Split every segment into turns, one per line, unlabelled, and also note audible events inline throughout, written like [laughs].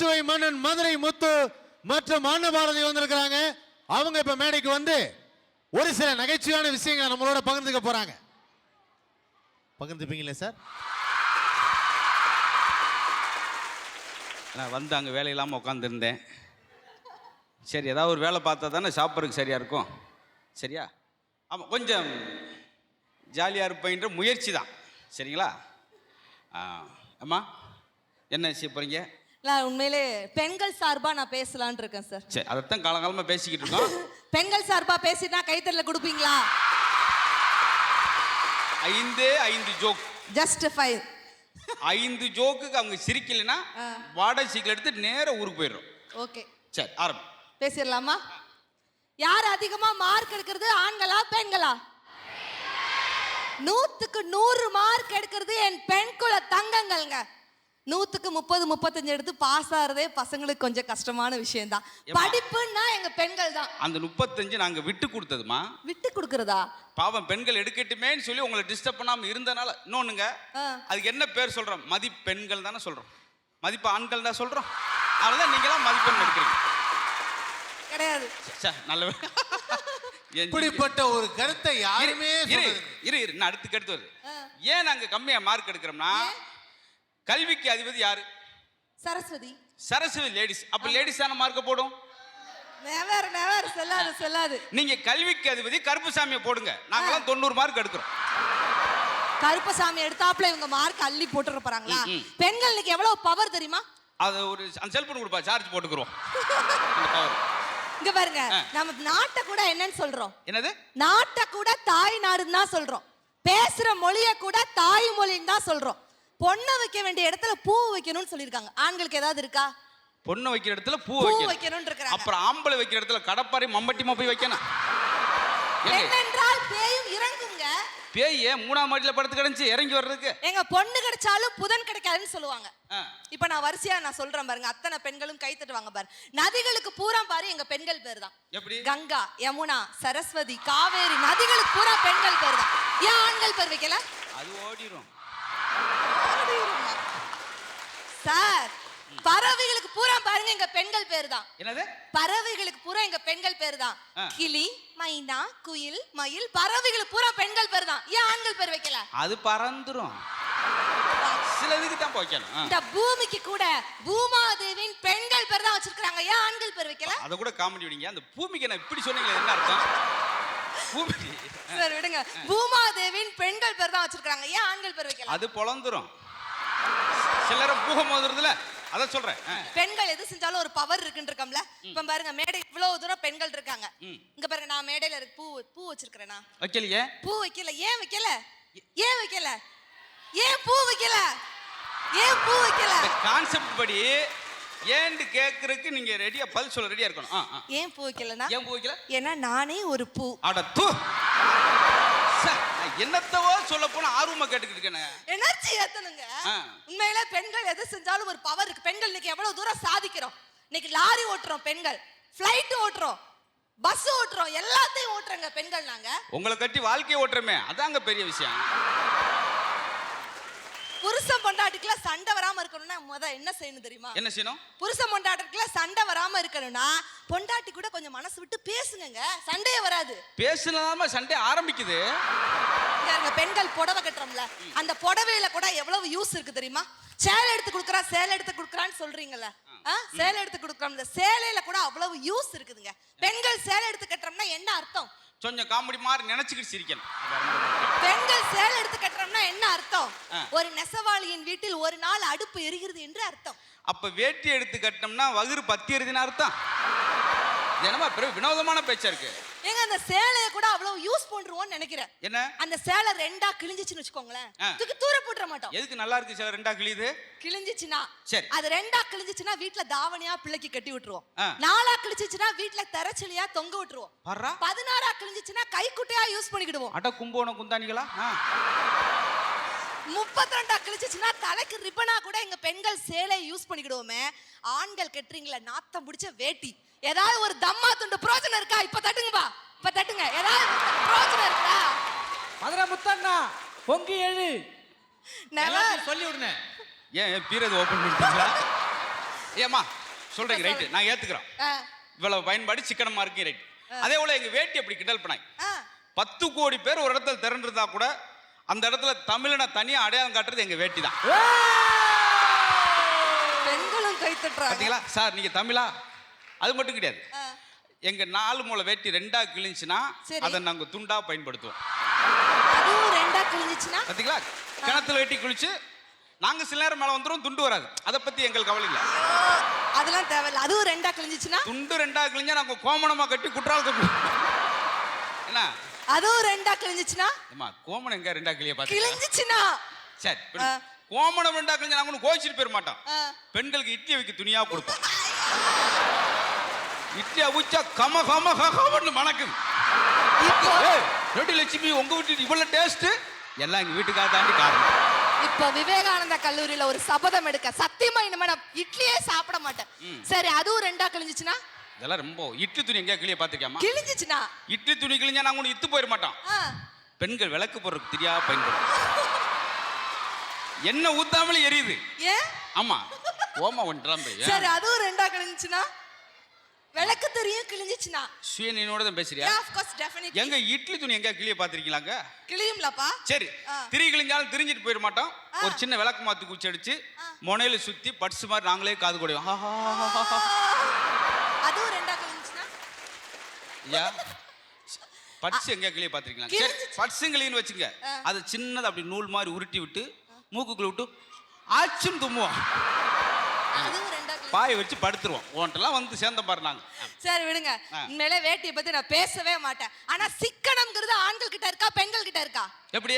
நகைச்சுவை மன்னன் மதுரை முத்து மற்றும் அன்னபாரதி வந்திருக்கிறாங்க. அவங்க இப்ப மேடைக்கு வந்து ஒரு சில நகைச்சுவையான விஷயங்களை நம்மளோட பகிர்ந்துக்க போறாங்க. பகிர்ந்துப்பீங்களே சார்?
நான் வந்து அங்கே வேலை இல்லாமல் உட்காந்துருந்தேன் சரி ஏதாவது ஒரு வேலை பார்த்தா தானே சாப்பிட்றதுக்கு சரியாக இருக்கும். சரியா? ஆமாம் கொஞ்சம் ஜாலியாக இருப்பேன்ற முயற்சி தான். சரிங்களா? ஆமாம் அம்மா என்ன செய்ய போகிறீங்க
நான் உண்மையிலே பெண்கள் சார்பா நான் பேசலாம்னு இருக்கேன் சார்
சரி அதைத்தான் காலங்காலமாக பேசிக்கிட்டு இருக்கோம். [laughs]
பெண்கள் சார்பா பேசினா கைத்தறல கொடுப்பீங்களா?
ஐந்தே ஐந்து ஜோக்
ஜஸ்ட் ஃபைவ்
ஐந்து ஜோக்குக்கு அவங்க சிரிக்கலைன்னா வாடகை சீக்கிரம் எடுத்து நேரா ஊருக்கு போயிடுறோம்.
ஓகே
சரி ஆரம்பி
பேசிடலாமா? யார் அதிகமா மார்க் எடுக்கிறது ஆண்களா பெண்களா? நூத்துக்கு நூறு மார்க் எடுக்கிறது என் பெண் குல தங்கங்கள்ங்க. நூத்துக்கு முப்பது முப்பத்தஞ்சு எடுத்து பாஸ் ஆறதே பசங்களுக்கு கொஞ்சம் கஷ்டமான விஷயம்தான்.
ஏம்மா?
படிப்புன்னா எங்க பெண்கள் தான்
அந்த முப்பத்தஞ்சு நாங்கள் விட்டு கொடுத்ததுமா
விட்டு கொடுக்கறதா?
பாவம் பெண்கள் எடுக்கட்டுமேன்னு சொல்லி உங்களை டிஸ்டர்ப் பண்ணாம இருந்தனால இன்னொன்னுங்க. அதுக்கு என்ன பேர் சொல்றோம்? மதிப்பெண்கள் தானே சொல்றோம். மதிப்பு ஆண்கள் தான் சொல்றோம். அதனால நீங்களாம் மதிப்பெண் எடுக்கிறீங்க.
கிடையாது.
ச்சே, நல்ல [laughs]
இப்படிப்பட்ட ஒரு கருத்தை யாருமே
இரு இரு நான் அடுத்து கருத்து வருது. ஏன் நாங்க கம்மியா மார்க் எடுக்கிறோம்னா கல்விக்கு அதிபதி யாரு?
சரஸ்வதி.
சரஸ்வதி லேடிஸ் அப்ப லேடிஸ் தானே மார்க்க போடும்?
நெவர் நெவர் செல்லாது செல்லாது.
நீங்க கல்விக்கு அதிபதி கருப்புசாமியை போடுங்க. நாங்களாம் தொண்ணூறு மார்க் எடுக்கிறோம்.
கருப்பசாமி எடுத்தாப்புல இவங்க மார்க் அள்ளி போட்டுற போறாங்களா?
ம், ம்.
பெண்கள் இன்னைக்கு எவ்வளவு பவர் தெரியுமா?
அது ஒரு அந்த செல்போன் கொடுப்பா சார்ஜ் போட்டுக்கிறோம்.
இங்க பாருங்க. நம்ம நாட்டை கூட என்னன்னு சொல்றோம்.
என்னது?
நாட்டை கூட தாய் நாடுன்னு தான் சொல்றோம். பேசுற மொழிய கூட தாய் மொழின்னு தான் சொல்றோம். பொண்ணை வைக்க வேண்டிய இடத்துல பூ வைக்கணும்னு சொல்லியிருக்காங்க. ஆண்களுக்கு ஏதாவது இருக்கா?
பொண்ணை வைக்கிற இடத்துல பூ
பூ
வைக்கணும்.
வைக்கணும்னு இருக்கிறாங்க.
அப்புறம் ஆம்பளை வைக்கிற இடத்துல கடப்பாரை மம்பட்டிமா போய் வைக்கணும். ஏங்க,
பெண்ணென்றால் பேயும் இறங்குங்க.
பேய் ஏன் மூணாம் மாடியில படுத்து கிடந்துச்சு? இறங்கி வர்றதுக்கு.
எங்க பொண்ணு கிடைச்சாலும் புதன் கிடைக்காதுன்னு சொல்லுவாங்க.
ஆ.
இப்ப நான் வரிசையா நான் சொல்றேன் பாருங்க. அத்தனை பெண்களும் கை தட்டுவாங்க பாரு. நதிகளுக்கு பூரா பாரு எங்க பெண்கள் பேர் தான்.
எப்படி?
கங்கா யமுனா சரஸ்வதி காவேரி நதிகளுக்கு பூரா பெண்கள் பேர் தான். ஏன் ஆண்கள் பேர் வைக்கல?
அது ஓடிரும்.
சார் பறவைகளுக்கு பூரா பாருங்க எங்க பெண்கள் பேர் தான்
என்னது?
பறவைகளுக்கு பூரா எங்க பெண்கள் பேர் தான். கிளி மைனா குயில் மயில் பறவைகளுக்கு பூரா பெண்கள் பேர் தான் ஏன் ஆண்கள் பேர் வைக்கல?
அது பறந்துரும். சில இதுக்கு தான் வைக்கணும்.
இந்த பூமிக்கு கூட பூமாதேவின் பெண்கள் பேர் தான் வச்சிருக்காங்க ஏன் ஆண்கள் பேர் வைக்கல?
அதை கூட காமெடி விடுங்க. அந்த பூமிக்கு நான் இப்படி சொன்னீங்களே என்ன அர்த்தம்? பூமி.
சார் விடுங்க. பூமாதேவின் பெண்கள் பேர் தான் வச்சிருக்காங்க ஏன் ஆண்கள் பேர் வைக்கல?
அது பொழந்துரும் சிலரை பூகம் மோதுறதுல அதை சொல்றேன்.
பெண்கள் எது செஞ்சாலும் ஒரு பவர் இருக்குன்னு இருக்கோம்ல இப்ப பாருங்க மேடை இவ்வளவு தூரம் பெண்கள் இருக்காங்க. இங்க பாருங்க நான் மேடையில இருக்கு பூ பூ வச்சிருக்கிறேனா?
வைக்கலையே?
பூ வைக்கல. ஏன் வைக்கல? ஏன் வைக்கல? ஏன் பூ வைக்கல? ஏன் பூ வைக்கல?
கான்செப்ட் படி ஏன்னு கேட்கறதுக்கு நீங்க ரெடியா பதில் சொல்ல ரெடியா இருக்கணும்.
ஏன் பூ வைக்கலனா
ஏன் பூ வைக்கல?
ஏன்னா நானே ஒரு பூ.
அட தூ! என்னத்தவோ சொல்ல போனா ஆர்வமா கேட்டுக்கிட்டு இருக்கேனே.
எனர்ஜி ஏத்தணுங்க
ஆ.
உண்மையில பெண்கள் எது செஞ்சாலும் ஒரு பவர் இருக்கு. பெண்கள் இன்னைக்கு எவ்வளவு தூரம் சாதிக்கிறோம்? இன்னைக்கு லாரி ஓட்டுறோம் பெண்கள். ஃப்ளைட் ஓட்டுறோம். பஸ் ஓட்டுறோம். எல்லாத்தையும் ஓட்டுறோங்க பெண்கள் நாங்க.
உங்களை கட்டி வாழ்க்கையை ஓட்டுறமே. அதாங்க பெரிய விஷயம்.
புருஷன் பொண்டாட்டிக்குலாம் சண்டை வராம இருக்கணும்னா முத என்ன செய்யணும் தெரியுமா?
என்ன செய்யணும்?
புருஷன் பொண்டாட்டிக்குலாம் சண்டை வராம இருக்கணும்னா பொண்டாட்டி கூட கொஞ்சம் மனசு விட்டு பேசுங்கங்க. சண்டையே வராது.
பேசுனாம சண்டை ஆரம்பிக்குது.
இருங்க, பெண்கள் புடவை கட்டுறோம்ல அந்த புடவையில கூட எவ்வளவு யூஸ் இருக்கு தெரியுமா? சேலை எடுத்து கொடுக்குறா சேலை எடுத்து கொடுக்குறான்னு சொல்றீங்கல்ல. சேலை எடுத்து கொடுக்குறோம்ல சேலையில கூட அவ்வளவு யூஸ் இருக்குதுங்க. பெண்கள் சேலை எடுத்து கட்டுறோம்னா என்ன அர்த்தம்?
கொஞ்சம் காமெடி மாதிரி நினைச்சுக்கிட்டு சிரிக்கணும்.
பெண்கள் சேலை எடுத்து கட்டுறோம்னா என்ன அர்த்தம். ஒரு நெசவாளியின் வீட்டில் ஒரு நாள் அடுப்பு எரிகிறது என்று அர்த்தம்.
அப்ப வேட்டி எடுத்து கட்டினோம்னா வகுறு பத்தி எறுதின அர்த்தம். என்னமா பிறகு வினோதமான பேச்சா இருக்கு.
ஏங்க அந்த சேலைய கூட அவ்வளவு யூஸ் பண்றோம்னு நினைக்கிறேன்.
என்ன?
அந்த சேலை ரெண்டா கிழிஞ்சிச்சுன்னு வச்சுக்கோங்களேன். தூக்கி தூர போட்டுற மாட்டோம்.
எதுக்கு நல்லா இருக்கு சில ரெண்டா கிழியுது?
கிழிஞ்சிச்சுன்னா
சரி.
அது ரெண்டா கிழிஞ்சிச்சுன்னா வீட்ல தாவணியா பிள்ளைக்கு கட்டி விட்டுருவோம். நாலா கிழிஞ்சிச்சுன்னா வீட்ல தரச்சலியா தொங்க விட்டுருவோம். பதினாறா கிழிஞ்சிச்சுன்னா கைக்குட்டையா யூஸ் பண்ணிக்கிடுவோம்.
அட கும்போணம் குந்தானிகளா.
முப்பத்தி ரெண்டா கிழிச்சிச்சுன்னா தலைக்கு ரிப்பனா கூட எங்க பெண்கள் சேலை யூஸ் பண்ணிக்கிடுவோமே. ஆண்கள் கட்டுறீங்களா நாத்தம் பிடிச்ச வேட்டி. ஏதாவது ஒரு தம்மா துண்டு பிரோஜனம் இருக்கா? இப்ப தட்டுங்கப்பா இப்ப தட்டுங்க. ஏதாவது பிரோஜனம் இருக்கா?
மதுரை முத்தண்ணா பொங்கி எழு.
நெவர்
சொல்லி விடுனேன்
ஏன் பீரது ஓபன் பண்ணிட்டீங்களா? ஏம்மா சொல்றீங்க ரைட்டு நான் ஏத்துக்கிறோம்
ஆ,
இவ்வளவு பயன்பாடு சிக்கனமா இருக்கு ரைட் அதே போல எங்க வேட்டி அப்படி கிண்டல் பண்ணாங்க. பத்து கோடி பேர் ஒரு இடத்துல திரண்டிருந்தா கூட அந்த இடத்துல தமிழனை தனியா அடையாளம் காட்டுறது எங்க வேட்டி தான்.
பெண்களும் கை தட்டுறாங்க.
சார் நீங்க தமிழா? அது மட்டும் கிடையாது. எங்க நாலு மூளை வேட்டி ரெண்டா கிழிஞ்சுன்னா. அதை நாங்க துண்டா பயன்படுத்துவோம்.
ரெண்டா கிழிஞ்சிச்சுன்னா?
பாத்தீங்களா? கிணத்துல வெட்டி குளிச்சு நாங்க சில நேரம் மேல வந்துரும் துண்டு வராது. அதை பத்தி எங்களுக்கு கவலை இல்ல.
அதெல்லாம் தேவையில்ல. அதுவும் ரெண்டா கிழிஞ்சிச்சுன்னா?
துண்டு ரெண்டா கிழிஞ்சா நாங்க கோமணமா கட்டி குற்றாலத்தை என்ன?
அதுவும் ரெண்டா கிழிஞ்சிச்சுன்னா?
அம்மா கோமணம் எங்க ரெண்டா கிளிய பாத்தீங்களா?
கிழிஞ்சிச்சுன்னா?
சரி. கோமணம் ரெண்டா கிழிஞ்சா நாங்க ஒன்றும் கோச்சிட்டு போயிட மாட்டோம். பெண்களுக்கு இட்லி வைக்க துணியா கொடுப்போம். இட்லி அவிச்சா கம கம கமன்னு மணக்குது. ரெண்டு லட்சுமி உங்க வீட்டு இவ்வளவு டேஸ்ட் எல்லாம் எங்க வீட்டுக்காக தாண்டி காரணம்.
இப்போ விவேகானந்தா கல்லூரியில ஒரு சபதம் எடுக்க. சத்தியமா இனிமே நான் இட்லியே சாப்பிட மாட்டேன். சரி அதுவும் ரெண்டா கிழிஞ்சிச்சுன்னா?
இதெல்லாம் ரொம்ப இட்லி துணி எங்கேயா கிளிய பாத்துக்காமா
கிழிஞ்சிச்சுன்னா?
இட்லி துணி கிழிஞ்சா நாங்க ஒன்று இத்து போயிட மாட்டோம் பெண்கள் விளக்கு போடுறதுக்கு தெரியாம பயன்படும் என்ன ஊத்தாமலே எரியுது.
ஏன்?
ஆமா ஓமா ஒன்றாம்
சரி அதுவும் ரெண்டா கிழிஞ்சுச்சுன்னா? விளக்கு தெரியும் கிழிஞ்சிச்சுன்னா.
சுயநினைவோட தான் பேசுறியா?
Of course definitely.
எங்க இட்லி துணி எங்க கிளிய பாத்திருக்கீங்களாங்க
கிழியும்லப்பா.
சரி. திரி கிழிஞ்சாலும் திரிஞ்சிட்டு போயிட மாட்டோம். ஒரு சின்ன விளக்கு மாத்து குச்சி அடிச்சு முனையில சுத்தி பட்ஸ் மாதிரி நாங்களே காது கூடுவோம்.
அதுவும் ரெண்டா கிழிஞ்சுச்சுன்னா?
ஐயா பட்ஸ் எங்க கிளிய பாத்திருக்கீங்களா சரி. பட்ஸுங்களையும் வச்சுங்க அது சின்னதா அப்படி நூல் மாதிரி உருட்டி விட்டு மூக்குக்குள்ள விட்டு ஆச்சும் தும்முவோம்.
அதுவும் கிழிஞ்சு
பாயை வச்சு படுத்துருவோம். உன்ட்டெல்லாம் வந்து சேர்ந்த பாரு நாங்க.
சரி விடுங்க. உண்மையிலே வேட்டியை பத்தி நான் பேசவே மாட்டேன். ஆனா சிக்கனம்ங்கிறது ஆண்கள் கிட்ட இருக்கா பெண்கள் கிட்ட இருக்கா?
எப்படி?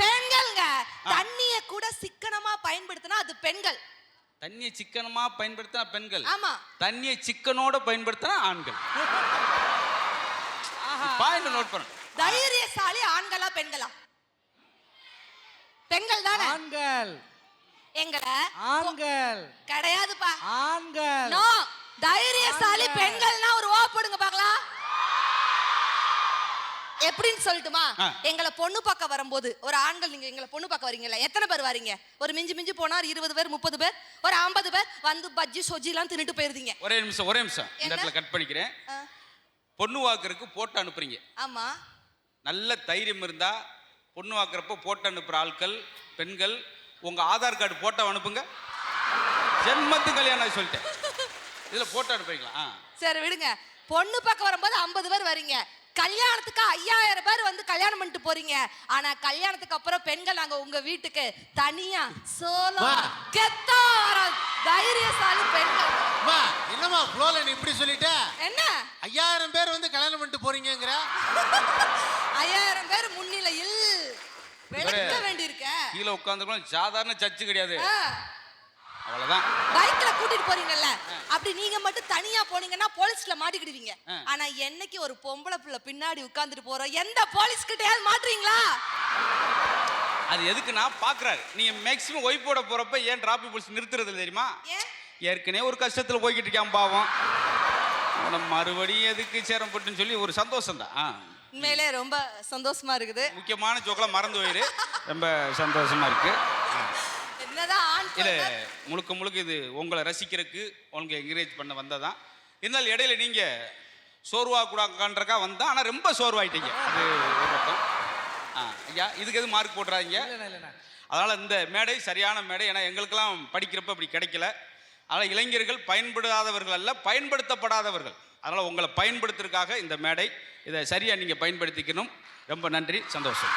பெண்கள்ங்க. தண்ணிய கூட சிக்கனமா பயன்படுத்தினா அது பெண்கள்.
தண்ணியை சிக்கனமா பயன்படுத்தினா பெண்கள்.
ஆமா.
தண்ணியை சிக்கனோட பயன்படுத்தினா ஆண்கள். பாயிண்ட் நோட் பண்ணு
தைரியசாலி ஆண்களா பெண்களா? பெண்கள் தானே?
ஆண்கள்.
எங்களை
ஆண்கள்.
கிடையாதுப்பா.
ஆண்கள்.
நோ தைரியசாலி. பெண்கள்னா ஒரு ஓ போடுங்க பார்க்கலாம் எப்படின்னு சொல்லட்டுமா. எங்களை பொண்ணு பார்க்க வரும்போது ஒரு ஆண்கள் நீங்க எங்களை பொண்ணு பார்க்க வரீங்கல்ல? எத்தனை பேர் வரீங்க? ஒரு மிஞ்சி மிஞ்சி போனா ஒரு இருபது பேர் முப்பது பேர் ஒரு ஐம்பது பேர் வந்து பஜ்ஜி சொஜ்ஜி எல்லாம் தின்னுட்டு போயிருந்தீங்க.
ஒரே நிமிஷம் ஒரே நிமிஷம். இந்த? இடத்துல கட் பண்ணிக்கிறேன். பொண்ணு வாக்குறதுக்கு போட்டு அனுப்புறீங்க.
ஆமா.
நல்ல தைரியம் இருந்தா பொண்ணு வாக்குறப்போ போட்டு அனுப்புற ஆட்கள் பெண்கள் உங்க ஆதார் கார்டு போட்டோ அனுப்புங்க. ஜென்மத்து கல்யாணம் ஆகி சொல்லிட்டேன். இதுல போட்டோ அனுப்புறீங்களா? ஆ.
சரி விடுங்க. பொண்ணு பார்க்க வரும்போது ஐம்பது பேர் வரீங்க. கல்யாணத்துக்கு ஐயாயிரம் பேர் வந்து கல்யாணம் பண்ணிட்டு போறீங்க. ஆனா கல்யாணத்துக்கு அப்புறம் பெண்கள் நாங்க உங்க வீட்டுக்கு தனியா சோலோ. கெத்தா வர தைரியசாலி பெண்கள்.
அம்மா என்னம்மா ஃப்ளோல நீ இப்படி சொல்லிட்ட?
என்ன?
ஐயாயிரம் பேர் வந்து கல்யாணம் பண்ணிட்டு போறீங்கங்கிற?
ஐயாயிரம் பேர் முன்னிலையில். விளக்க. வேண்டியிருக்க.
கீழே உட்காந்துக்கலாம் சாதாரண சர்ச்சு கிடையாது. அவ்வளவுதான்.
பைக்ல கூட்டிட்டு போறீங்கல்ல. அப்படி நீங்க மட்டும் தனியா போனீங்கன்னா போலீஸ்ல மாட்டிக்கிடுவீங்க. ஆனா என்னைக்கு ஒரு பொம்பளை பிள்ளை பின்னாடி உட்கார்ந்துட்டு போறோம் எந்த போலீஸ் கிட்டயாவது மாட்டுறீங்களா?
அது எதுக்குன்னா பாக்குறாரு. நீங்க மேக்சிமம் ஒய்ஃப் போட போறப்ப ஏன் டிராபிக் போலீஸ் நிறுத்துறது தெரியுமா? ஏற்கனவே ஒரு கஷ்டத்துல போய்கிட்டு இருக்கான் பாவம். அவனை மறுபடியும் எதுக்கு சேரம் போட்டுன்னு சொல்லி ஒரு சந்தோஷம் தான்
உண்மையிலே ரொம்ப சந்தோஷமா இருக்குது.
முக்கியமான ஜோக்கெல்லாம் மறந்து போயிரு. ரொம்ப சந்தோஷமா இருக்கு. ஆ.
என்னதான் ஆண்
இல்ல முழுக்க முழுக்க இது உங்களை ரசிக்கிறதுக்கு உங்களுக்கு என்கரேஜ் பண்ண வந்ததான் இருந்தாலும் இடையில நீங்க சோர்வா கூடாதுன்றக்கா வந்தா ஆனா ரொம்ப சோர்வாயிட்டீங்க. அது ஒரு பக்கம். ஆ, ஐயா இதுக்கு எதுவும் மார்க்
இல்லைண்ணா
அதனால இந்த மேடை சரியான மேடை. ஏன்னா எங்களுக்கெல்லாம் படிக்கிறப்ப அப்படி கிடைக்கல. அதனால் இளைஞர்கள் பயன்படாதவர்கள் அல்ல பயன்படுத்தப்படாதவர்கள். அதனால் உங்களை பயன்படுத்துறதுக்காக இந்த மேடை இதை சரியாக நீங்கள் பயன்படுத்திக்கணும். ரொம்ப நன்றி சந்தோஷம்.